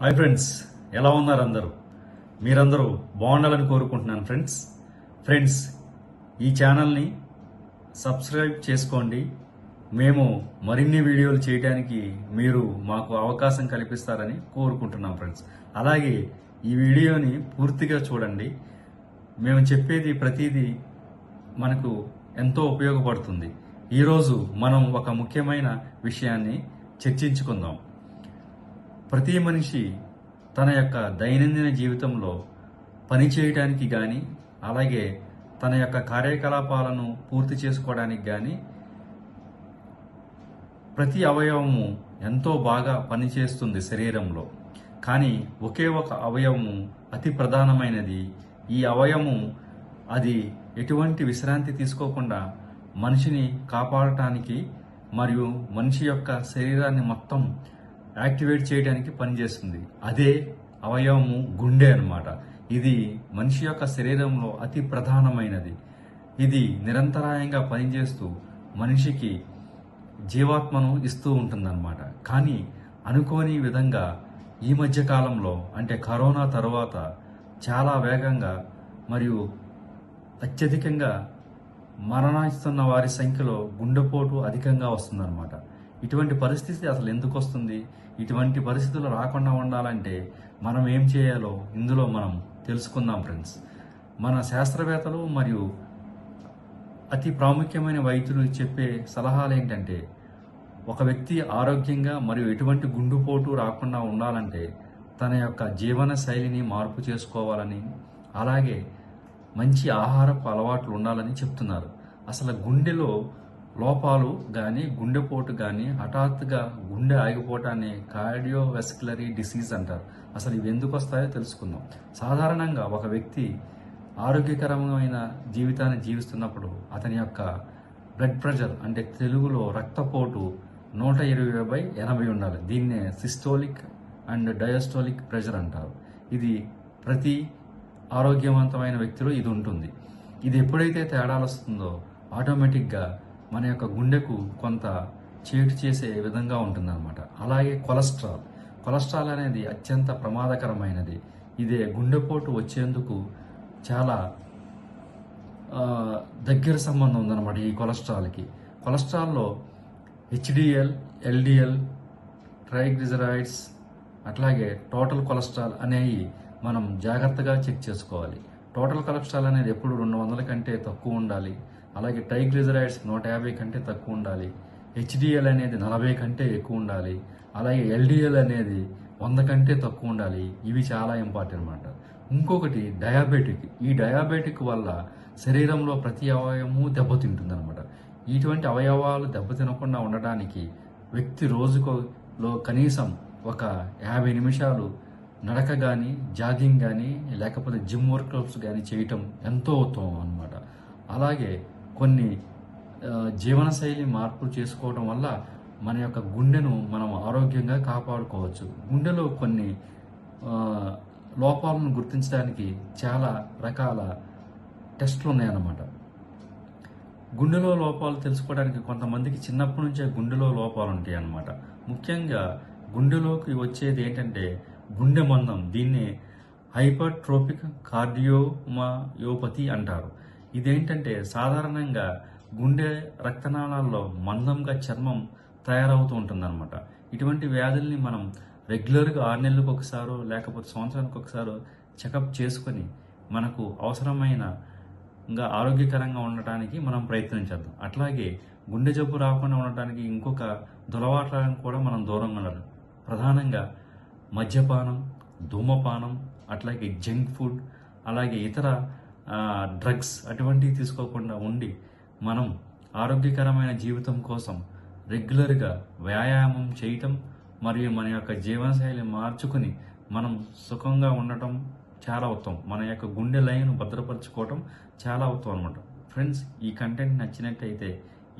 Hi friends ఎలా ఉన్నారు అందరూ? మీరందరూ బాగుండాలని కోరుకుంటున్నాను ఫ్రెండ్స్. ఫ్రెండ్స్ ఈ ఛానల్ని సబ్స్క్రైబ్ చేసుకోండి. మేము మరిన్ని వీడియోలు చేయడానికి మీరు మాకు అవకాశం కల్పిస్తారని కోరుకుంటున్నాం ఫ్రెండ్స్. అలాగే ఈ వీడియోని పూర్తిగా చూడండి. మేము చెప్పేది ప్రతిదీ మనకు ఎంతో ఉపయోగపడుతుంది. ఈరోజు మనం ఒక ముఖ్యమైన విషయాన్ని చర్చించుకుందాం. ప్రతి మనిషి తన యొక్క దైనందిన జీవితంలో పని చేయడానికి కానీ అలాగే తన యొక్క కార్యకలాపాలను పూర్తి చేసుకోవడానికి కానీ ప్రతి అవయవము ఎంతో బాగా పనిచేస్తుంది శరీరంలో. కానీ ఒకే ఒక అవయవము అతి ప్రధానమైనది. ఈ అవయవము అది ఎటువంటి విశ్రాంతి తీసుకోకుండా మనిషిని కాపాడటానికి మరియు మనిషి యొక్క శరీరాన్ని మొత్తం యాక్టివేట్ చేయడానికి పనిచేస్తుంది. అదే అవయవము గుండె అన్నమాట. ఇది మనిషి యొక్క శరీరంలో అతి ప్రధానమైనది. ఇది నిరంతరాయంగా పనిచేస్తూ మనిషికి జీవాత్మను ఇస్తూ ఉంటుందన్నమాట. కానీ అనుకోని విధంగా ఈ మధ్య కాలంలో అంటే కరోనా తర్వాత చాలా వేగంగా మరియు అత్యధికంగా మరణిస్తున్న వారి సంఖ్యలో గుండెపోటు అధికంగా వస్తుందన్నమాట. ఇటువంటి పరిస్థితి అసలు ఎందుకు వస్తుంది? ఇటువంటి పరిస్థితులు రాకుండా ఉండాలంటే మనం ఏం చేయాలో ఇందులో మనం తెలుసుకుందాం ఫ్రెండ్స్. మన శాస్త్రవేత్తలు మరియు అతి ప్రాముఖ్యమైన వైద్యులు చెప్పే సలహాలు ఏంటంటే ఒక వ్యక్తి ఆరోగ్యంగా మరియు ఎటువంటి గుండుపోటు రాకుండా ఉండాలంటే తన యొక్క జీవన శైలిని మార్పు చేసుకోవాలని అలాగే మంచి ఆహారపు అలవాట్లు ఉండాలని చెప్తున్నారు. అసలు గుండెలో లోపాలు కానీ గుండెపోటు కానీ హఠాత్తుగా గుండె ఆగిపోవటాన్ని కార్డియోవెస్కులరీ డిసీజ్ అంటారు. అసలు ఇవి ఎందుకు వస్తాయో తెలుసుకుందాం. సాధారణంగా ఒక వ్యక్తి ఆరోగ్యకరమైన జీవితాన్ని జీవిస్తున్నప్పుడు అతని యొక్క బ్లడ్ ప్రెషర్ అంటే తెలుగులో రక్తపోటు నూట ఇరవై బై ఎనభై ఉండాలి. దీన్నే సిస్టోలిక్ అండ్ డయాస్టోలిక్ ప్రెషర్ అంటారు. ఇది ప్రతి ఆరోగ్యవంతమైన వ్యక్తిలో ఇది ఉంటుంది. ఇది ఎప్పుడైతే తేడాలు వస్తుందో ఆటోమేటిక్గా మన యొక్క గుండెకు కొంత చేటు చేసే విధంగా ఉంటుందన్నమాట. అలాగే కొలెస్ట్రాల్. కొలెస్ట్రాల్ అనేది అత్యంత ప్రమాదకరమైనది. ఇదే గుండెపోటు వచ్చేందుకు చాలా దగ్గర సంబంధం ఉందన్నమాట ఈ కొలెస్ట్రాల్కి. కొలెస్ట్రాల్లో హెచ్డిఎల్ ఎల్డిఎల్ ట్రైగ్లిజరైడ్స్ అట్లాగే టోటల్ కొలెస్ట్రాల్ అనేవి మనం జాగ్రత్తగా చెక్ చేసుకోవాలి. టోటల్ కొలెస్ట్రాల్ అనేది ఎప్పుడు రెండు వందల కంటే తక్కువ ఉండాలి. అలాగే ట్రైగ్లిజరైడ్స్ నూట యాభై కంటే తక్కువ ఉండాలి. హెచ్డిఎల్ అనేది నలభై కంటే ఎక్కువ ఉండాలి. అలాగే ఎల్డిఎల్ అనేది వంద కంటే తక్కువ ఉండాలి. ఇవి చాలా ఇంపార్టెంట్ అనమాట ఇంకొకటి డయాబెటిక్. ఈ డయాబెటిక్ వల్ల శరీరంలో ప్రతి అవయవము దెబ్బతింటుందన్నమాట. ఇటువంటి అవయవాలు దెబ్బతినకుండా ఉండడానికి వ్యక్తి రోజుకోలో కనీసం ఒక యాభై నిమిషాలు నడక కానీ జాగింగ్ కానీ లేకపోతే జిమ్ వర్కౌట్స్ కానీ చేయటం ఎంతో ఉత్తమం అనమాట అలాగే కొన్ని జీవనశైలి మార్పులు చేసుకోవడం వల్ల మన యొక్క గుండెను మనం ఆరోగ్యంగా కాపాడుకోవచ్చు. గుండెలో కొన్ని లోపాలను గుర్తించడానికి చాలా రకాల టెస్ట్లు ఉన్నాయన్నమాట. గుండెలో లోపాలు తెలుసుకోవడానికి కొంతమందికి చిన్నప్పటి నుంచే గుండెలో లోపాలు ఉంటాయి అన్నమాట ముఖ్యంగా గుండెలోకి వచ్చేది ఏంటంటే గుండె మందం దీన్ని హైపర్ట్రోపిక్ కార్డియోమయోపతి అంటారు. ఇదేంటంటే సాధారణంగా గుండె రక్తనాళాల్లో మందంగా చర్మం తయారవుతూ ఉంటుందన్నమాట. ఇటువంటి వ్యాధుల్ని మనం రెగ్యులర్గా ఆరు నెలలకు ఒకసారో లేకపోతే సంవత్సరానికి ఒకసారో చెకప్ చేసుకొని మనకు అవసరమైన ఇంకా ఆరోగ్యకరంగా ఉండటానికి మనం ప్రయత్నించద్దాం అట్లాగే గుండె జబ్బు రాకుండా ఉండటానికి ఇంకొక దులవాట్లను కూడా మనం దూరంగా ఉండాలి. ప్రధానంగా మద్యపానం ధూమపానం అట్లాగే జంక్ ఫుడ్ అలాగే ఇతర డ్రగ్స్ అటువంటివి తీసుకోకుండా ఉండి మనం ఆరోగ్యకరమైన జీవితం కోసం రెగ్యులర్గా వ్యాయామం చేయటం మరియు మన యొక్క జీవనశైలి మార్చుకుని మనం సుఖంగా ఉండటం చాలా ఉత్తమం. మన యొక్క గుండె లైన్ భద్రపరచుకోవటం చాలా ఉత్తమం అనమాట ఫ్రెండ్స్ ఈ కంటెంట్ నచ్చినట్టయితే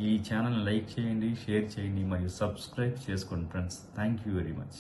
ఈ ఛానల్ లైక్ చేయండి షేర్ చేయండి మరియు సబ్స్క్రైబ్ చేసుకోండి friends. Thank you very much.